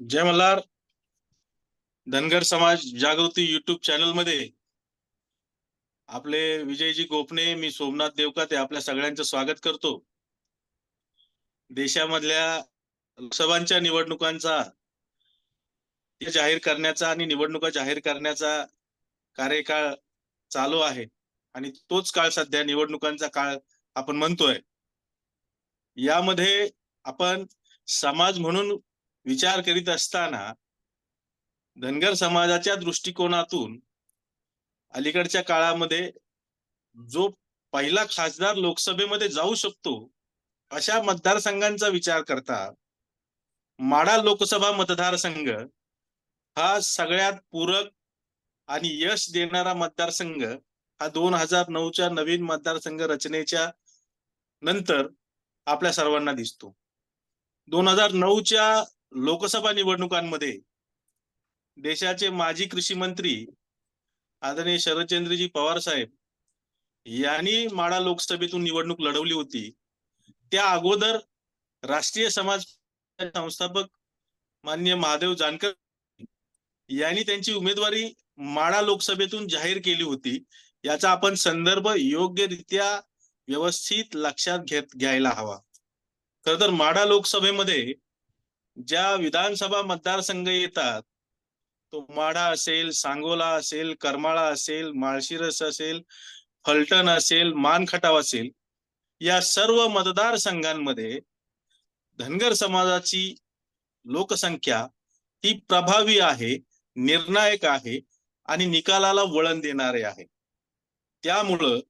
जय मल्हार. धनगर समाज जागृती युट्यूब चॅनलमध्ये आपले विजयजी गोपणे मी सोमनाथ देवकाते आपल्या सगळ्यांचं स्वागत करतो. देशामधल्या लोकसभांच्या निवडणुकांचा ते जाहीर करण्याचा आणि निवडणुका जाहीर करण्याचा कार्यकाळ चालू आहे आणि तोच काळ सध्या निवडणुकांचा काळ आपण म्हणतोय. यामध्ये आपण समाज म्हणून विचार करीत असताना धनगर समाजाच्या दृष्टिकोनातून अलीकडच्या काळामध्ये जो पहिला खासदार लोकसभेमध्ये जाऊ शकतो अशा मतदारसंघांचा विचार करता माडा लोकसभा मतदारसंघ हा सगळ्यात पूरक आणि यश देणारा मतदारसंघ हा दोन हजार नऊच्या नवीन मतदारसंघ रचनेच्या नंतर आपल्या सर्वांना दिसतो. दोन हजार नऊच्या लोकसभा निवडणुकांमध्ये देशाचे माजी कृषी मंत्री आदरणीय शरदचंद्रजी पवार साहेब यांनी माडा लोकसभेतून निवडणूक लढवली होती. त्या अगोदर राष्ट्रीय समाज संस्थापक मान्य महादेव जानकर यांनी त्यांची उमेदवारी माडा लोकसभेतून जाहीर केली होती. याचा आपण संदर्भ योग्यरित्या व्यवस्थित लक्षात घेत घ्यायला हवा. खर तर माडा लोकसभेमध्ये ज्या विधानसभा मतदारसंघ येतात तो माढा असेल सांगोला असेल करमाळा असेल माळशिरस असेल फलटण असेल मानखटाव असेल या सर्व मतदारसंघांमध्ये धनगर समाजाची लोकसंख्या ही प्रभावी आहे निर्णायक आहे आणि निकालाला वळण देणारे आहे. त्यामुळं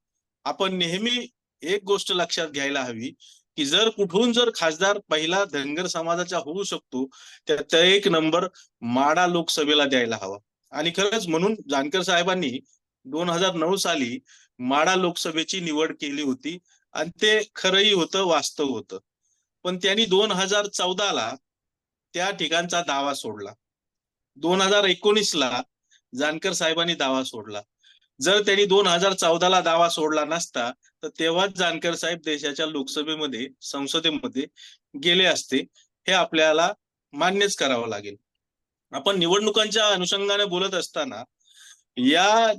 आपण नेहमी एक गोष्ट लक्षात घ्यायला हवी की जर कुठून जर खासदार पहिला धनगर समाजाचा होऊ शकतो तर एक नंबर माडा लोकसभेला द्यायला हवा. आणि खरंच म्हणून जानकर साहेबांनी दोन हजार नऊ साली माडा लोकसभेची निवड केली होती आणि ते खरंही होतं वास्तव होतं. पण त्यांनी दोन हजार चौदाला त्या ठिकाणचा दावा सोडला. दोन हजार एकोणीसला जानकर साहेबांनी दावा सोडला. जर त्यांनी दोन हजार चौदाला दावा सोडला नसता तर तेव्हाच जानकर साहेब देशाच्या लोकसभेमध्ये संसदेमध्ये गेले असते. हे आपल्याला मान्यच करावं लागेल. आपण निवडणुकांच्या अनुषंगाने बोलत असताना या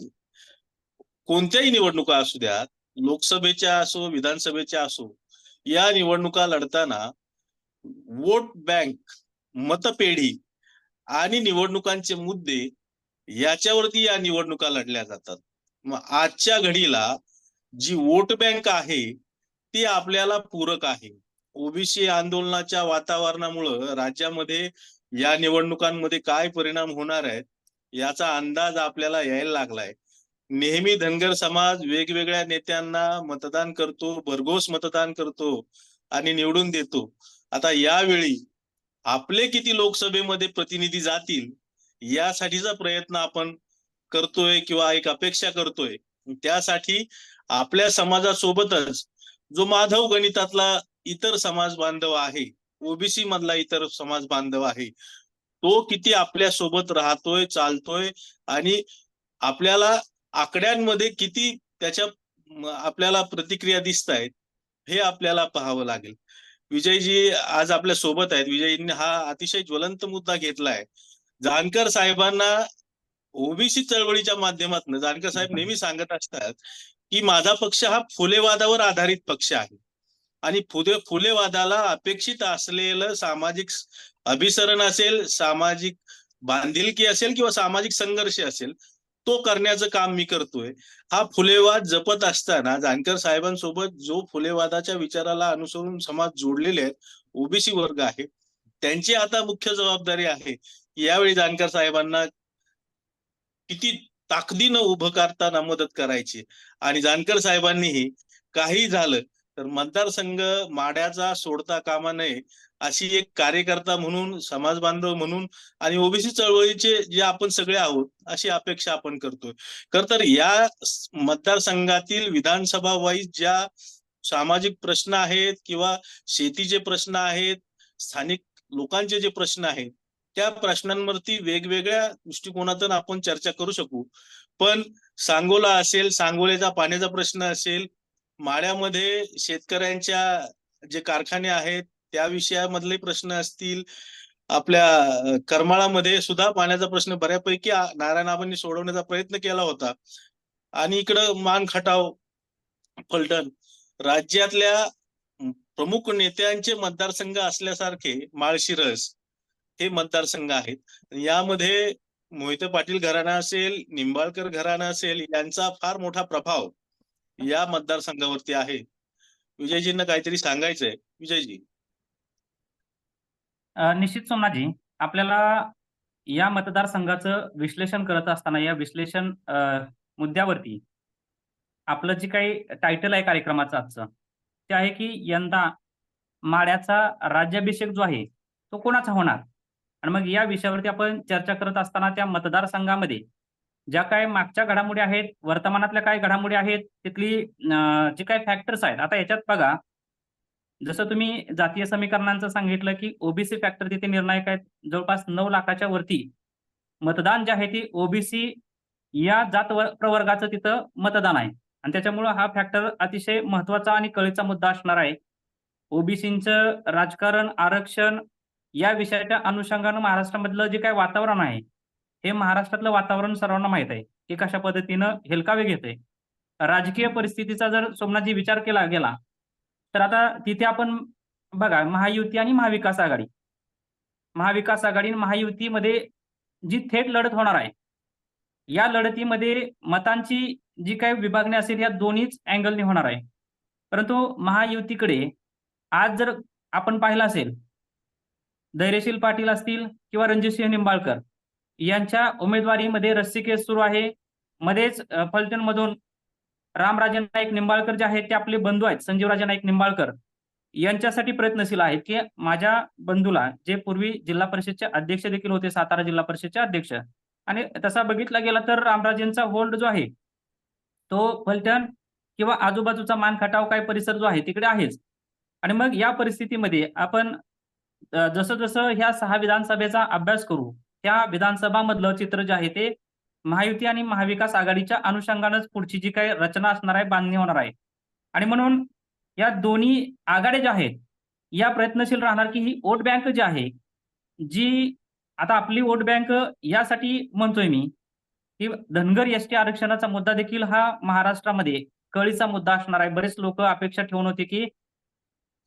कोणत्याही निवडणुका असू द्यात लोकसभेच्या असो विधानसभेच्या असो या निवडणुका लढताना वोट बँक मतपेढी आणि निवडणुकांचे मुद्दे याच्यावरती या निवडणुका लढल्या जातात. मग आजच्या घडीला जी वोट बँक आहे ती आपल्याला पूरक आहे. ओबीसी आंदोलनाच्या वातावरणामुळं राज्यामध्ये या निवडणुकांमध्ये काय परिणाम होणार आहेत याचा अंदाज आपल्याला यायला लागलाय. नेहमी धनगर समाज वेगवेगळ्या नेत्यांना मतदान करतो भरघोस मतदान करतो आणि निवडून देतो. आता यावेळी आपले किती लोकसभेमध्ये प्रतिनिधी जातील यासाठीचा प्रयत्न आपण करतोय किंवा एक अपेक्षा करतोय. त्यासाठी आपल्या समाजासोबतच जो माधव गणितातला इतर समाज बांधव आहे ओबीसी मधला इतर समाज बांधव आहे तो किती आपल्यासोबत राहतोय चालतोय आणि आपल्याला आकड्यांमध्ये किती त्याच्या आपल्याला प्रतिक्रिया दिसत आहेत हे आपल्याला पाहावं लागेल. विजयजी आज आपल्यासोबत आहेत. विजयजींनी हा अतिशय ज्वलंत मुद्दा घेतलाय. जानकर साहेबांना ओबीसी चळवळीच्या माध्यमातून जानकर साहेब नेहमी सांगत असतात की माझा पक्ष हा फुलेवादावर आधारित पक्ष आहे. आणि फुले फुलेवादाला अपेक्षित असलेलं सामाजिक अभिसरण असेल सामाजिक बांधिलकी असेल किंवा सामाजिक संघर्ष असेल तो करण्याचं काम मी करतोय. हा फुलेवाद जपत असताना जानकर साहेबांसोबत जो फुलेवादाच्या विचाराला अनुसरून समाज जोडलेले आहेत ओबीसी वर्ग आहे त्यांची आता मुख्य जबाबदारी आहे. यावेळी जानकर साहेबांना किती ताकदीनं उभं करताना मदत करायची. आणि जानकर साहेबांनीही काही झालं तर मतदारसंघ माड्याचा सोडता कामा नये अशी एक कार्यकर्ता म्हणून समाज बांधव म्हणून आणि ओबीसी चळवळीचे जे आपण सगळे आहोत अशी अपेक्षा आपण करतोय. खर तर या मतदारसंघातील विधानसभा वाईज ज्या सामाजिक प्रश्न आहेत किंवा शेतीचे प्रश्न आहेत स्थानिक लोकांचे जे प्रश्न आहेत त्या प्रश्नांवरती वेगवेगळ्या दृष्टिकोनातून आपण चर्चा करू शकू. पण सांगोला असेल सांगोलेचा पाण्याचा प्रश्न असेल माळ्यामध्ये शेतकऱ्यांच्या जे कारखाने आहेत त्या विषयामधले प्रश्न असतील आपल्या करमाळामध्ये सुद्धा पाण्याचा प्रश्न बऱ्यापैकी नारायणाबांनी सोडवण्याचा प्रयत्न केला होता. आणि इकडं मान खटाव फलटण राज्यातल्या प्रमुख नेत्यांचे मतदारसंघ असल्यासारखे माळशिरस हे मतदारसंघ आहेत. यामध्ये मोहिते पाटील घराणा असेल निंबाळकर घराणा असेल यांचा फार मोठा प्रभाव या मतदारसंघावरती आहे. विजयजींना काहीतरी सांगायचंय. विजयजी. निश्चित सोमाजी आपल्याला या मतदारसंघाचं विश्लेषण करत असताना या विश्लेषण मुद्द्यावरती आपलं जे काही टायटल आहे कार्यक्रमाचं आजचं ते आहे की यंदा माड्याचा राज्याभिषेक जो आहे तो कोणाचा होणार? आणि मग या विषयावरती आपण चर्चा करत असताना त्या मतदारसंघामध्ये ज्या काय मागच्या घडामोडी आहेत वर्तमानातल्या काय घडामोडी आहेत तिथली जे काही फॅक्टर्स आहेत आता याच्यात बघा जसं तुम्ही जातीय समीकरणांचं सांगितलं की ओबीसी फॅक्टर तिथे निर्णायक आहेत जवळपास नऊ लाखाच्या वरती मतदान जे आहे ती ओबीसी या जात प्रवर्गाचं तिथं मतदान आहे. आणि त्याच्यामुळं हा फॅक्टर अतिशय महत्त्वाचा आणि कळीचा मुद्दा असणार आहे. ओबीसींचं राजकारण आरक्षण या विषयाच्या अनुषंगानं महाराष्ट्रामधलं जे काही वातावरण आहे हे महाराष्ट्रातलं वातावरण सर्वांना माहीत आहे की कशा पद्धतीनं हेलकावे घेते राजकीय परिस्थितीचा जर सोमनाथजी विचार केला गेला तर आता तिथे आपण बघा महायुती आणि महाविकास आघाडी. महाविकास आघाडी आणि महायुतीमध्ये जी थेट लढत होणार आहे या लढतीमध्ये मतांची जी काही विभागणी असेल या दोन्हीच अँगलने होणार आहे. परंतु महायुतीकडे आज जर आपण पाहिलं असेल धैर्यशील पाटील असतील किंवा रणजितसिंह निंबाळकर यांच्या उमेदवारीमध्ये रस्सीकेस सुरू आहे. मध्येच फलटणमधून रामराजे नाईक निंबाळकर जे आहेत ते आपले बंधू आहेत संजीवराजे नाईक निंबाळकर यांच्यासाठी प्रयत्नशील आहेत की माझ्या बंधूला जे पूर्वी जिल्हा परिषदचे अध्यक्ष देखील होते सातारा जिल्हा परिषदचे अध्यक्ष आणि तसा बघितला गेला तर रामराजेंचा होल्ड जो आहे तो फलटण किंवा आजूबाजूचा मान खटाव काय परिसर जो आहे तिकडे आहेच. आणि मग या परिस्थितीमध्ये आपण जसं जसं ह्या सहा विधानसभेचा अभ्यास करू त्या विधानसभा मधलं चित्र जे आहे ते महायुती आणि महाविकास आघाडीच्या अनुषंगानंच पुढची जी काही रचना असणार आहे बांधणी होणार आहे. आणि म्हणून या दोन्ही आघाड्या ज्या आहेत या प्रयत्नशील राहणार की ही वोट बँक जी आहे जी आता आपली वोट बँक यासाठी म्हणतोय मी की धनगर एस टी आरक्षणाचा मुद्दा देखील हा महाराष्ट्रामध्ये कळीचा मुद्दा असणार आहे. बरेच लोक अपेक्षा ठेवून होते की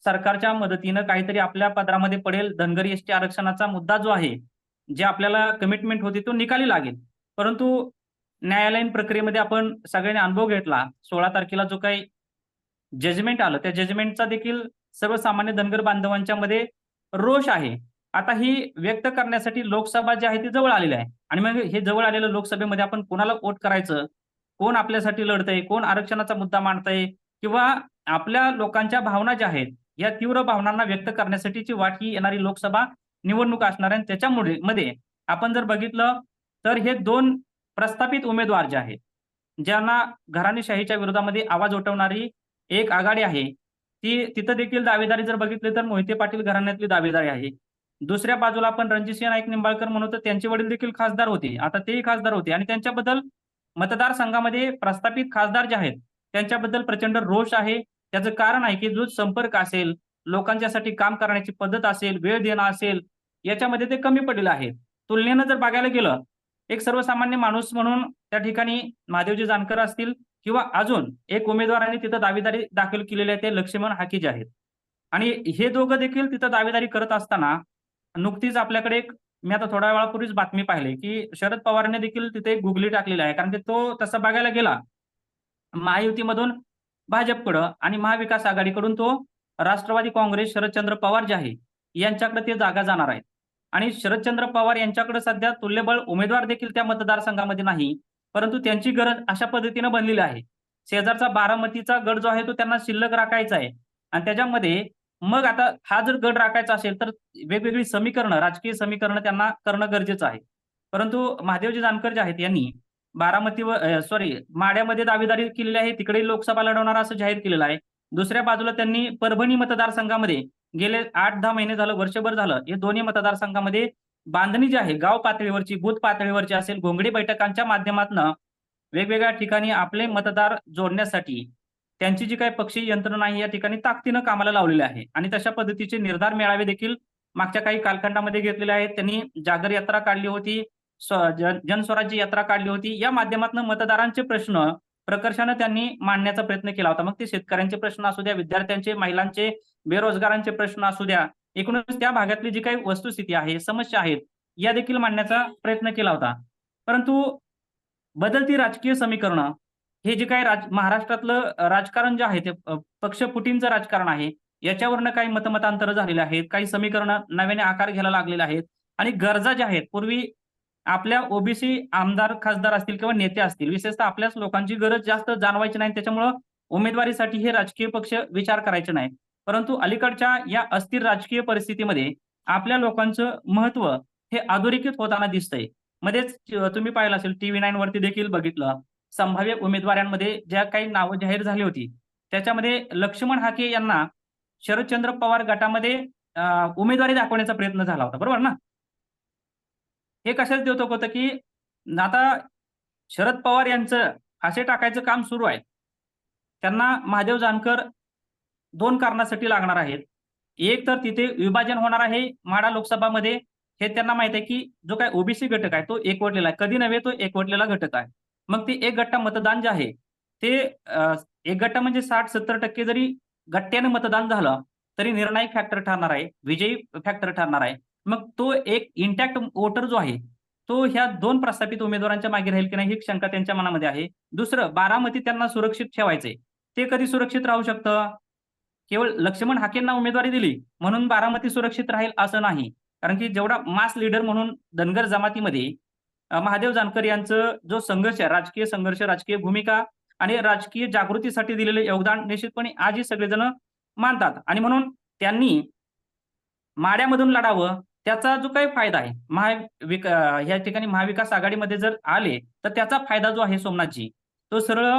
सरकारच्या मदतीनं काहीतरी आपल्या पदरामध्ये पडेल. धनगर एसटी आरक्षणाचा मुद्दा जो आहे जे आपल्याला कमिटमेंट होती तो निकाली लागेल. परंतु न्यायालयीन प्रक्रियेमध्ये आपण सगळ्यांनी अनुभव घेतला. सोळा तारखेला जो काही जजमेंट आलं त्या जजमेंटचा देखील सर्वसामान्य धनगर बांधवांच्या मध्ये रोष आहे. आता ही व्यक्त करण्यासाठी लोकसभा जी आहे ती जवळ आलेली आहे. आणि मग हे जवळ आलेलं लोकसभेमध्ये आपण कोणाला वोट करायचं? कोण आपल्यासाठी लढतंय? कोण आरक्षणाचा मुद्दा मांडतंय? किंवा आपल्या लोकांच्या भावना ज्या आहेत या तीव्र भावनांना व्यक्त करण्यासाठीची वाट ही येणारी लोकसभा निवडणूक असणार आहे. आणि त्याच्यामुळे मध्ये आपण जर बघितलं तर हे दोन प्रस्थापित उमेदवार जे आहेत ज्यांना घराणेशाहीच्या विरोधामध्ये आवाज उठवणारी एक आघाडी आहे ती तिथं देखील दावेदारी जर बघितली तर मोहिते पाटील घराण्यातली दावेदारी आहे. दुसऱ्या बाजूला आपण रणजितसिंह नाईक निंबाळकर म्हणू तर त्यांचे वडील देखील खासदार होते. आता तेही खासदार होते. आणि त्यांच्याबद्दल मतदारसंघामध्ये प्रस्थापित खासदार जे आहेत त्यांच्याबद्दल प्रचंड रोष आहे. त्याचं कारण आहे की जो संपर्क असेल लोकांच्यासाठी काम करण्याची पद्धत असेल वेळ देणं असेल याच्यामध्ये ते कमी पडलेलं आहे. तुलनेनं जर बघायला गेलं एक सर्वसामान्य माणूस म्हणून त्या ठिकाणी महादेवजी जानकर असतील किंवा अजून एक उमेदवारांनी तिथं दावेदारी दाखल केलेली आहे ते लक्ष्मण हाकीज आहेत. आणि हे दोघं देखील तिथं दावेदारी करत असताना नुकतीच आपल्याकडे एक मी आता थोड्या वेळापूर्वीच बातमी पाहिली की शरद पवारने देखील तिथे गुगली टाकलेली आहे. कारण की तो तसं बघायला गेला महायुतीमधून भाजपकडं आणि महाविकास आघाडीकडून तो राष्ट्रवादी काँग्रेस शरदचंद्र पवार जे आहे यांच्याकडे ते जागा जाणार आहेत. आणि शरदचंद्र पवार यांच्याकडे सध्या तुल्यबळ उमेदवार देखील त्या मतदारसंघामध्ये नाही परंतु त्यांची गरज अशा पद्धतीनं बनलेली आहे. शेजारचा बारामतीचा गड जो आहे तो त्यांना शिल्लक राखायचा आहे. आणि त्याच्यामध्ये मग आता हा जर गड राखायचा असेल तर वेगवेगळी समीकरणं राजकीय समीकरणं त्यांना करणं गरजेचं आहे. परंतु महादेवजी जानकर जे आहेत यांनी बारामतीवर सॉरी माड्यामध्ये दावेदारी केलेली आहे. तिकडे लोकसभा लढवणार असं जाहीर केलेलं आहे. दुसऱ्या बाजूला त्यांनी परभणी मतदारसंघामध्ये गेले आठ दहा महिने झालं वर्षभर झालं. हे दोन्ही मतदारसंघामध्ये बांधणी जी आहे गाव पातळीवरची बूथ पातळीवरची असेल घोंगडी बैठकांच्या माध्यमातून वेगवेगळ्या ठिकाणी आपले मतदार जोडण्यासाठी त्यांची जी काही पक्षी यंत्रणा आहे या ठिकाणी ताकदीनं कामाला लावलेली आहे. आणि तशा पद्धतीचे निर्धार मेळावे देखील मागच्या काही कालखंडामध्ये घेतलेले आहेत. त्यांनी जागर यात्रा काढली होती. जनस्वराज्य यात्रा काढली होती. या माध्यमातून मतदारांचे प्रश्न प्रकर्षानं त्यांनी मांडण्याचा प्रयत्न केला होता. मग ते शेतकऱ्यांचे प्रश्न असू द्या विद्यार्थ्यांचे महिलांचे बेरोजगारांचे प्रश्न असू द्या एकूणच त्या भागातली जी काही वस्तुस्थिती आहे समस्या आहेत या देखील मांडण्याचा प्रयत्न केला होता. परंतु बदलती राजकीय समीकरणं हे जे काही राज महाराष्ट्रातलं राजकारण जे आहे ते पक्ष पुटींचं राजकारण आहे याच्यावरनं काही मतमतांतर झालेले आहेत काही समीकरणं नव्याने आकार घ्यायला लागलेले आहेत आणि गरजा ज्या आहेत पूर्वी आपल्या ओबीसी आमदार खासदार असतील किंवा नेते असतील विशेषतः आपल्याच लोकांची गरज जास्त जाणवायची नाही त्याच्यामुळं उमेदवारीसाठी हे राजकीय पक्ष विचार करायचे नाही परंतु अलीकडच्या या अस्थिर राजकीय परिस्थितीमध्ये आपल्या लोकांचं महत्त्व हे अधोरेखित होताना दिसतंय. मध्येच तुम्ही पाहिलं असेल टीव्ही नाईन वरती देखील बघितलं. संभाव्य उमेदवारांमध्ये ज्या काही नावं जाहीर झाली होती त्याच्यामध्ये लक्ष्मण हाके यांना शरदचंद्र पवार गटामध्ये उमेदवारी दाखवण्याचा प्रयत्न झाला होता. बरोबर ना? हे कशाच द्योतक होतं की आता शरद पवार यांचं फासे टाकायचं काम सुरू आहे. त्यांना महादेव जानकर दोन कारणासाठी लागणार आहेत. एक तर तिथे विभाजन होणार आहे माडा लोकसभामध्ये. हे त्यांना माहीत आहे की जो काय ओबीसी घटक आहे तो एकवटलेला आहे. कधी नव्हे तो एकवटलेला घटक आहे. मग ते एक गट्टा मतदान जे आहे ते एक गट्टा म्हणजे साठ सत्तर टक्के जरी गट्ट्याने मतदान झालं तरी निर्णायक फॅक्टर ठरणार आहे. विजयी फॅक्टर ठरणार आहे. मग तो एक इंटॅक्ट वोटर जो आहे तो ह्या दोन प्रस्थापित उमेदवारांच्या मागे राहील की नाही ही शंका त्यांच्या मनामध्ये आहे. दुसरं बारामती त्यांना सुरक्षित ठेवायचंय. ते कधी सुरक्षित राहू शकतं? केवळ लक्ष्मण हाकेंना उमेदवारी दिली म्हणून बारामती सुरक्षित राहील असं नाही. कारण की जेवढा मास लीडर म्हणून धनगर जमातीमध्ये महादेव जानकर यांचं जो संघर्ष राजकीय संघर्ष राजकीय भूमिका आणि राजकीय जागृतीसाठी दिलेलं योगदान निश्चितपणे आजही सगळेजण मानतात. आणि म्हणून त्यांनी माड्यामधून लढावं त्याचा जो काही फायदा आहे महाविक या ठिकाणी महाविकास आघाडीमध्ये जर आले तर त्याचा फायदा जो आहे सोमनाथजी तो सरळ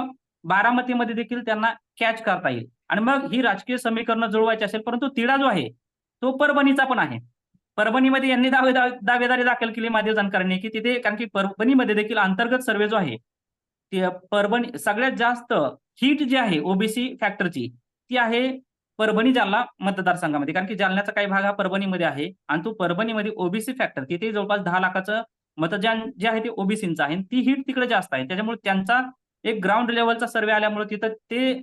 बारामतीमध्ये देखील त्यांना कॅच करता येईल. आणि मग ही राजकीय समीकरणं जुळवायची असेल परंतु तिढा जो आहे तो परभणीचा पण आहे. परभणीमध्ये यांनी दावे दावेदारी दाखल केली महादेव जानकरांनी की तिथे कारण की परभणीमध्ये देखील अंतर्गत सर्वे जो आहे ते परभणी सगळ्यात जास्त हीट जी आहे ओबीसी फॅक्टरची ती आहे परभणी जालना मतदारसंघामध्ये. कारण की जालन्याचा काही भाग हा परभणीमध्ये आहे. आणि तो परभणीमध्ये ओबीसी फॅक्टर तिथे जवळपास दहा लाखाचं मतदान जे आहे ते ओबीसीचं आहे. आणि ती हिट तिकडे जास्त आहे. त्याच्यामुळे त्यांचा एक ग्राउंड लेवलचा सर्वे आल्यामुळे तिथं ते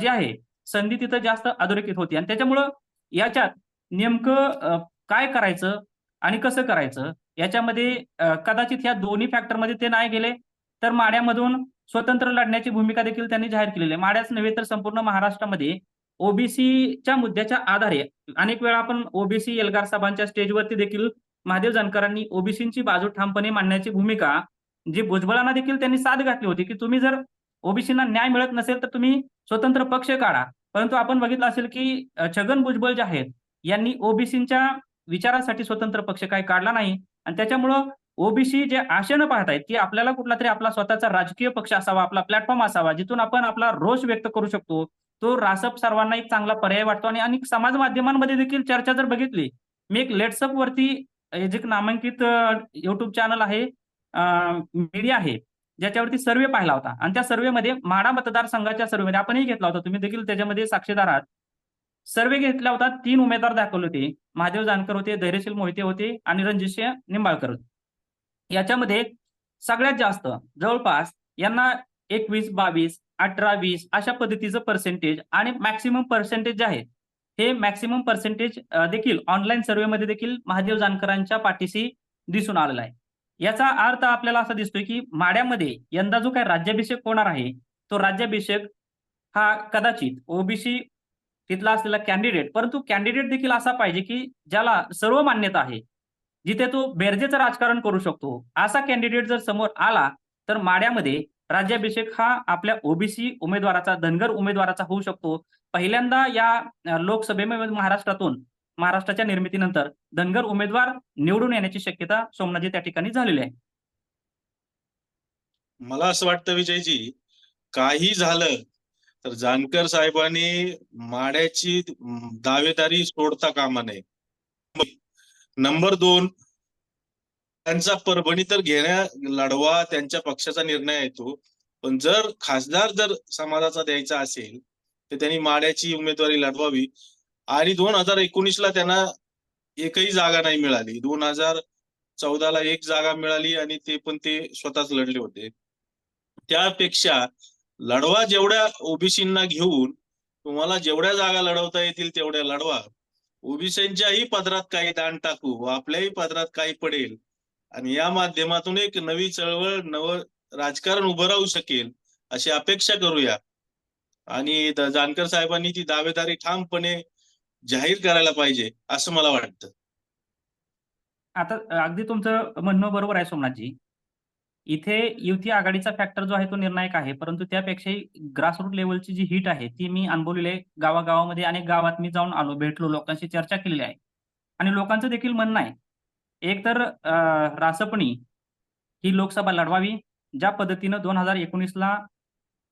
जे आहे संधी तिथं जास्त अधोरेखित होती. आणि त्याच्यामुळं याच्यात नेमकं काय करायचं आणि कसं करायचं याच्यामध्ये कदाचित ह्या दोन्ही फॅक्टरमध्ये ते नाही गेले तर माड्यामधून स्वतंत्र लढण्याची भूमिका देखील त्यांनी जाहीर केलेली आहे. माड्याच नव्हे तर संपूर्ण महाराष्ट्रामध्ये ओबीसीच्या मुद्द्याच्या आधारे अनेक वेळा आपण ओबीसी एल्गार सभांच्या स्टेजवरती देखील महादेव जानकरांनी ओबीसीची बाजू ठामपणे मांडण्याची भूमिका जी भुजबळांना देखील त्यांनी साथ घातली होती की तुम्ही जर ओबीसीना न्याय मिळत नसेल तर तुम्ही स्वतंत्र पक्ष काढा. परंतु आपण बघितलं असेल की छगन भुजबळ जे आहेत यांनी ओबीसीच्या विचारासाठी स्वतंत्र पक्ष काही काढला नाही. आणि त्याच्यामुळं ओबीसी जे आशेनं आहेत की आपल्याला कुठला तरी आपला स्वतःचा राजकीय पक्ष असावा आपला प्लॅटफॉर्म असावा जिथून आपण आपला रोष व्यक्त करू शकतो. तो रासप सर्वांना एक चांगला पर्याय वाटतो. आणि अनेक समाज माध्यमांमध्ये देखील चर्चा जर बघितली मी एक लेट्सअप वरती जे एक नामांकित युट्यूब चॅनल आहे मीडिया आहे ज्याच्यावरती सर्वे पाहिला होता. आणि त्या सर्वेमध्ये माडा मतदारसंघाच्या सर्वेमध्ये आपणही घेतला होता. तुम्ही देखील त्याच्यामध्ये साक्षीदार आहात. सर्वे घेतला होता तीन उमेदवार दाखवले होते. महादेव जानकर होते धैर्यशील मोहिते होते आणि रणजितसिंह निंबाळकर होते. याच्यामध्ये सगळ्यात जास्त जवळपास यांना एकवीस बावीस अठरा वीस अशा पद्धतीचं पर्सेंटेज आणि मॅक्सिमम पर्सेंटेज जे आहे हे मॅक्सिमम पर्सेंटेज देखील ऑनलाईन सर्व्हेमध्ये देखील महादेव जानकरांच्या पाठीशी दिसून आलेला आहे. याचा अर्थ आपल्याला असा दिसतोय की माड्यामध्ये यंदा जो काही राज्याभिषेक होणार आहे तो राज्याभिषेक हा कदाचित ओबीसी तिथला असलेला कॅन्डिडेट परंतु कॅन्डिडेट देखील असा पाहिजे की ज्याला सर्व मान्यता आहे जिथे तो बेरजेचं राजकारण करू शकतो. असा कॅन्डिडेट जर समोर आला तर माड्यामध्ये राज्याभिषेक हा आपल्या ओबीसी उमेदवाराचा धनगर उमेदवाराचा होऊ शकतो. पहिल्यांदा या लोकसभेमध्ये महाराष्ट्रातून महाराष्ट्राच्या निर्मितीनंतर धनगर उमेदवार निवडून येण्याची शक्यता सोमनाथजी त्या ठिकाणी झालेली आहे. मला असं वाटतं विजयजी काही झालं तर जानकर साहेबांनी माड्याची दावेदारी सोडता कामा नये. नंबर दोन त्यांचा परभणी तर घेण्या लढवा त्यांच्या पक्षाचा निर्णय येतो. पण जर खासदार जर समाजाचा द्यायचा असेल तर त्यांनी माड्याची उमेदवारी लढवावी. आणि दोन हजार एकोणीसला त्यांना एकही जागा नाही मिळाली. दोन हजार चौदाला एक जागा मिळाली आणि ते पण ते स्वतःच लढले होते. त्यापेक्षा लढवा जेवढ्या ओबीसींना घेऊन तुम्हाला जेवढ्या जागा लढवता येतील तेवढ्या लढवा. ओबीसींच्याही पदरात काही दान टाकू व आपल्याही पदरात काही पडेल आणि या माध्यमातून एक नवी चळवळ नव राजकारण उभं राहू शकेल अशी अपेक्षा करूया. आणि जानकर साहेबांनी ती दावेदारी ठामपणे जाहीर करायला पाहिजे असं मला वाटतं. आता अगदी तुमचं म्हणणं बरोबर आहे सोमनाथजी. इथे युती आघाडीचा फॅक्टर जो आहे तो निर्णायक आहे परंतु त्यापेक्षाही ग्रासरूट लेवलची जी हिट आहे ती मी अनुभवलेले गावागावामध्ये अनेक गावात मी जाऊन आलो भेटलो लोकांशी चर्चा केलेली आहे. आणि लोकांचं देखील म्हणणं आहे एक तर रासपणी ही लोकसभा लढवावी ज्या पद्धतीनं दोन हजार एकोणीसला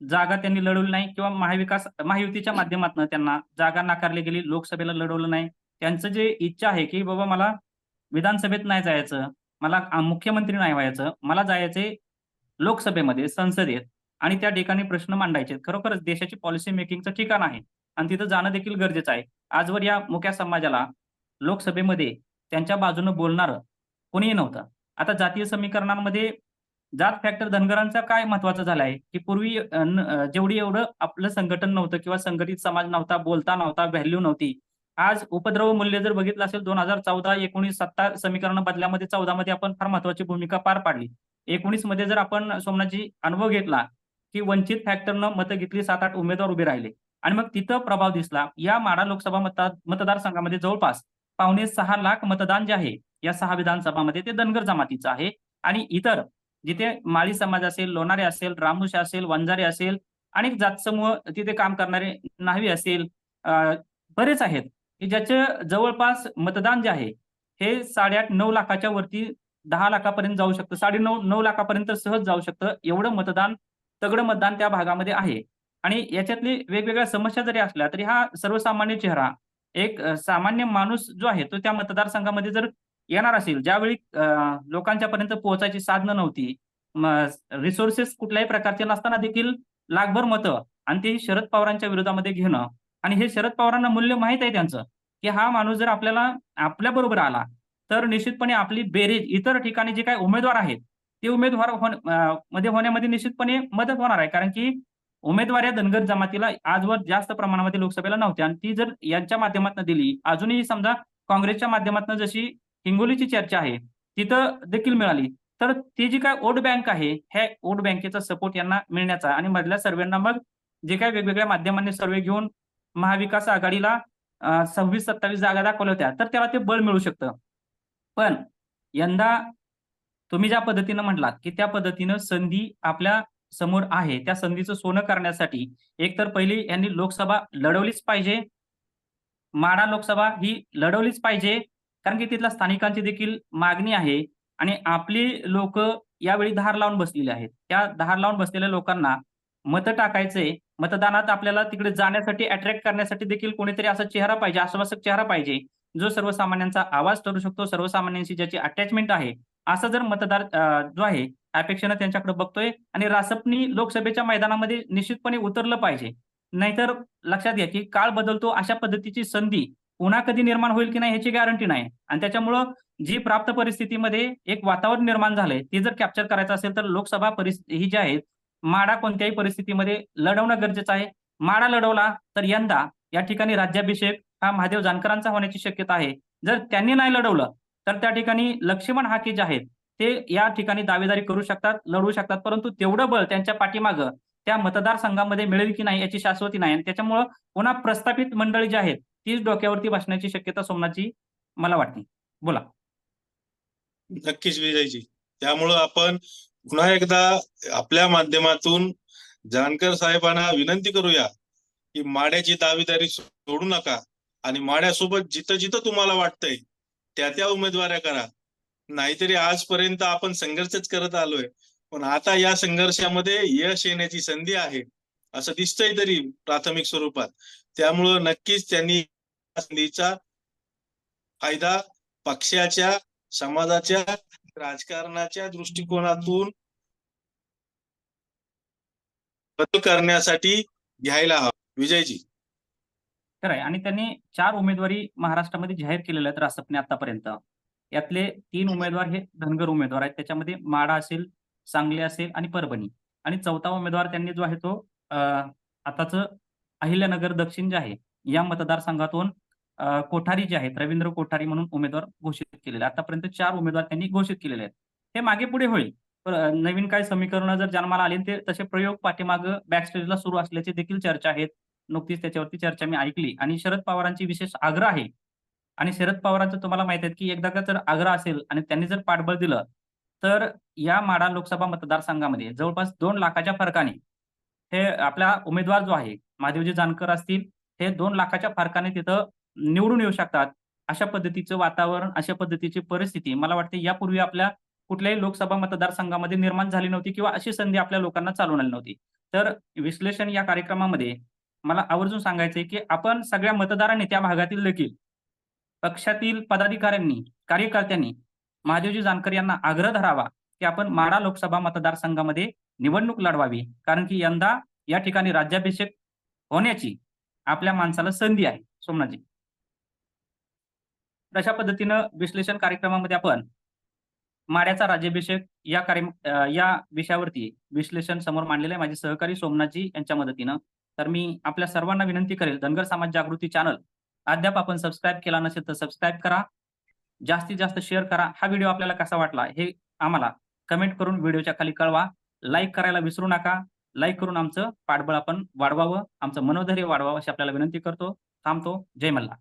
जागा त्यांनी लढवली नाही किंवा महाविकास महायुतीच्या माध्यमातून त्यांना जागा नाकारली गेली लोकसभेला लढवलं नाही. त्यांचं जे इच्छा आहे की बाबा मला विधानसभेत नाही जायचं मला मुख्यमंत्री नाही व्हायचं मला जायचे लोकसभेमध्ये संसदेत. आणि त्या ठिकाणी प्रश्न मांडायचे. खरोखरच देशाची पॉलिसी मेकिंगचं ठिकाण आहे. आणि तिथं जाणं देखील गरजेचं आहे. आजवर या मुख्या समाजाला लोकसभेमध्ये त्यांच्या बाजूनं बोलणारं कोणीही नव्हतं. आता जातीय समीकरणांमध्ये जात फॅक्टर धनगरांचा काय महत्वाचं झालाय आहे? की पूर्वी जेवढी एवढं आपलं संघटन नव्हतं किंवा संघटित समाज नव्हता बोलता नव्हता व्हॅल्यू नव्हती. आज उपद्रव मूल्य जर बघितलं असेल दोन हजार चौदा एकोणीस सत्ता समीकरण बदल्यामध्ये चौदा मध्ये आपण फार महत्वाची भूमिका पार पाडली. एकोणीसमध्ये जर आपण सोमनाथजी अनुभव घेतला की वंचित फॅक्टरनं मतं घेतली सात आठ उमेदवार उभे राहिले. आणि मग तिथं प्रभाव दिसला. या माडा लोकसभा मतदार मतदारसंघामध्ये जवळपास पावणे सहा लाख मतदान जे आहे या सहा विधानसभामध्ये ते धनगर जमातीचं आहे. आणि इतर जिथे माळी समाज असेल लोणारे असेल रामुश असेल वंजारे असेल अनेक जात समूह तिथे काम करणारे न्हावी असेल बरेच आहेत. की ज्याचे जवळपास मतदान जे आहे हे साडेआठ नऊ लाखाच्या वरती दहा लाखापर्यंत जाऊ शकतं. साडे नऊ नऊ लाखापर्यंत सहज जाऊ शकतं. एवढं मतदान तगडं मतदान त्या भागामध्ये आहे. आणि याच्यातली वेगवेगळ्या समस्या जरी असल्या तरी हा सर्वसामान्य चेहरा एक सामान्य माणूस जो आहे तो त्या मतदारसंघामध्ये जर येणार असेल ज्यावेळी लोकांच्या पर्यंत पोहोचायची साधनं नव्हती रिसोर्सेस कुठल्याही प्रकारचे नसताना देखील लाखभर मतं आणि ते शरद पवारांच्या विरोधामध्ये घेणं आणि हे शरद पवारांना मूल्य माहीत आहे त्यांचं की हा माणूस जर आपल्याला आपल्या बरोबर आला तर निश्चितपणे आपली बेरीज इतर ठिकाणी जे काही उमेदवार आहेत ते उमेदवार होण- मध्ये होण्यामध्ये निश्चितपणे मदत होणार आहे. कारण की उमेदवार या धनगर जमातीला आजवर जास्त प्रमाणामध्ये लोकसभेला नव्हत्या. आणि ती जर यांच्या माध्यमातून दिली अजूनही समजा काँग्रेसच्या माध्यमातून जशी हिंगोलीची चर्चा आहे तिथं देखील मिळाली. तर ती जी काय वोट बँक आहे ह्या वोट बँकेचा सपोर्ट यांना मिळण्याचा आणि मधल्या सर्वेंना मग जे काही वेगवेगळ्या माध्यमांनी सर्वे घेऊन महाविकास आघाडीला सव्वीस सत्तावीस जागा दाखवल्या होत्या तर त्याला ते बळ मिळू शकतं. पण यंदा तुम्ही ज्या पद्धतीनं म्हटलात की त्या पद्धतीनं संधी आपल्या समोर आहे त्या संधीचं सोनं करण्यासाठी एक तर पहिली यांनी लोकसभा लढवलीच पाहिजे माडा लोकसभा ही लढवलीच पाहिजे कारण की तिथल्या स्थानिकांची देखील मागणी आहे आणि आपली लोक यावेळी धार लावून बसलेली आहेत. त्या धार लावून बसलेल्या लोकांना मतं टाकायचे मतदानात आपल्याला तिकडे जाण्यासाठी अट्रॅक्ट करण्यासाठी देखील कोणीतरी असा चेहरा पाहिजे आश्वासक चेहरा पाहिजे जो सर्वसामान्यांचा आवाज ठरू शकतो सर्वसामान्यांशी ज्याची अटॅचमेंट आहे असा जर मतदार जो आहे अपेक्षेनं त्यांच्याकडे बघतोय आणि रासपनी लोकसभेच्या मैदानामध्ये निश्चितपणे उतरलं पाहिजे. नाहीतर लक्षात घ्या की काळ बदलतो अशा पद्धतीची संधी पुन्हा कधी निर्माण होईल की नाही ह्याची गॅरंटी नाही. आणि त्याच्यामुळं जी प्राप्त परिस्थितीमध्ये एक वातावरण निर्माण झालंय ते जर कॅप्चर करायचं असेल तर लोकसभा परिस्थिती ही जी आहे माडा कोणत्याही परिस्थितीमध्ये लढवणं गरजेचं आहे. माडा लढवला तर यंदा या ठिकाणी राज्याभिषेक हा महादेव जानकरांचा होण्याची शक्यता आहे. जर त्यांनी नाही लढवलं तर त्या ठिकाणी लक्ष्मण हाके जे आहेत ते या ठिकाणी दावेदारी करू शकतात लढवू शकतात. परंतु तेवढं बळ त्यांच्या पाठीमागं त्या मतदारसंघामध्ये मिळेल की नाही याची शाश्वती नाही. आणि त्याच्यामुळं पुन्हा प्रस्थापित मंडळी जी आहेत तीच डोक्यावरती बसण्याची शक्यता सोमनाथची मला वाटते. बोला. नक्कीच विजयजी. त्यामुळं आपण पुन्हा एकदा आपल्या माध्यमातून जानकर साहेबांना विनंती करूया की माड्याची दावेदारी सोडू नका आणि माड्यासोबत जिथं जिथं तुम्हाला वाटतंय त्या त्या उमेदवाऱ्या करा. नाहीतरी आजपर्यंत आपण संघर्षच करत आलोय. पण आता या संघर्षामध्ये यश येण्याची संधी आहे. असं दिसतंय तरी प्राथमिक स्वरूपात. त्यामुळं नक्कीच त्यांनी संधीचा फायदा पक्षाच्या समाजाच्या राजकारणाच्या दृष्टिकोनातून बदल करण्यासाठी घ्यायला हवा. विजयजी. खरं आहे आणि त्यांनी चार उमेदवारी महाराष्ट्रामध्ये जाहीर केलेल्या आहेत रासपने आतापर्यंत. यातले तीन उमेदवार हे धनगर उमेदवार आहेत. त्याच्यामध्ये माडा असेल, सांगली असेल आणि परभणी आणि चौथा उमेदवार त्यांनी जो आहे तो आताच अहिल्यानगर दक्षिण जे आहे, या मतदारसंघातून कोठारी जे आहेत, रवींद्र कोठारी म्हणून उमेदवार घोषित केलेले आतापर्यंत चार उमेदवार त्यांनी घोषित केलेले आहेत. हे मागे-पुढे होईल. नवीन काही समीकरण जर जन्माला आली ते तसे प्रयोग पाठीमागं बॅकस्टेजला सुरू असल्याची देखील चर्चा आहेत. नुकतीच त्याच्यावरती चर्चा मी ऐकली आणि शरद पवारांची विशेष आग्रह आहे आणि शरद पवारांचं तुम्हाला माहीत आहे, की एकदा का जर आग्रह असेल आणि त्यांनी जर पाठबळ दिलं, तर या माडा लोकसभा मतदारसंघामध्ये जवळपास दोन लाखाच्या फरकाने हे आपला उमेदवार जो आहे, महादेवजी जानकर असतील, हे दोन लाखाच्या फरकाने तिथं निवडून येऊ शकतात. अशा पद्धतीचं वातावरण, अशा पद्धतीची परिस्थिती मला वाटते यापूर्वी आपल्या कुठल्याही लोकसभा मतदारसंघामध्ये निर्माण झाली नव्हती किंवा अशी संधी आपल्या लोकांना चालून आली नव्हती. तर विश्लेषण या कार्यक्रमामध्ये मला आवर्जून सांगायचंय, की आपण सगळ्या मतदारांनी त्या भागातील देखील पक्षातील पदाधिकाऱ्यांनी, कार्यकर्त्यांनी महादेवजी जानकर यांना आग्रह धरावा, की आपण माढा लोकसभा मतदारसंघामध्ये निवडणूक लढवावी. कारण की यंदा या ठिकाणी राज्याभिषेक होण्याची आपल्या माणसाला संधी आहे. सोमनाथजी. अशा पद्धतीनं विश्लेषण कार्यक्रमामध्ये आपण माढ्याचा राज्याभिषेक या कार्य या विषयावरती विश्लेषण समोर मांडलेलं आहे माझे सहकारी सोमनाथजी यांच्या मदतीनं. तर मी आपल्या सर्वांना विनंती करेल धनगर समाज जागृती चॅनल अद्याप आपण सबस्क्राईब केला नसेल तर सबस्क्राईब करा. जास्तीत जास्त शेअर करा. हा व्हिडिओ आपल्याला कसा वाटला हे आम्हाला कमेंट करून व्हिडिओच्या खाली कळवा. लाईक करायला विसरू नका. लाईक करून आमचं पाठबळ आपण वाढवावं, आमचं मनोधैर्य वाढवावं अशी आपल्याला विनंती करतो. थांबतो. जय मल्ला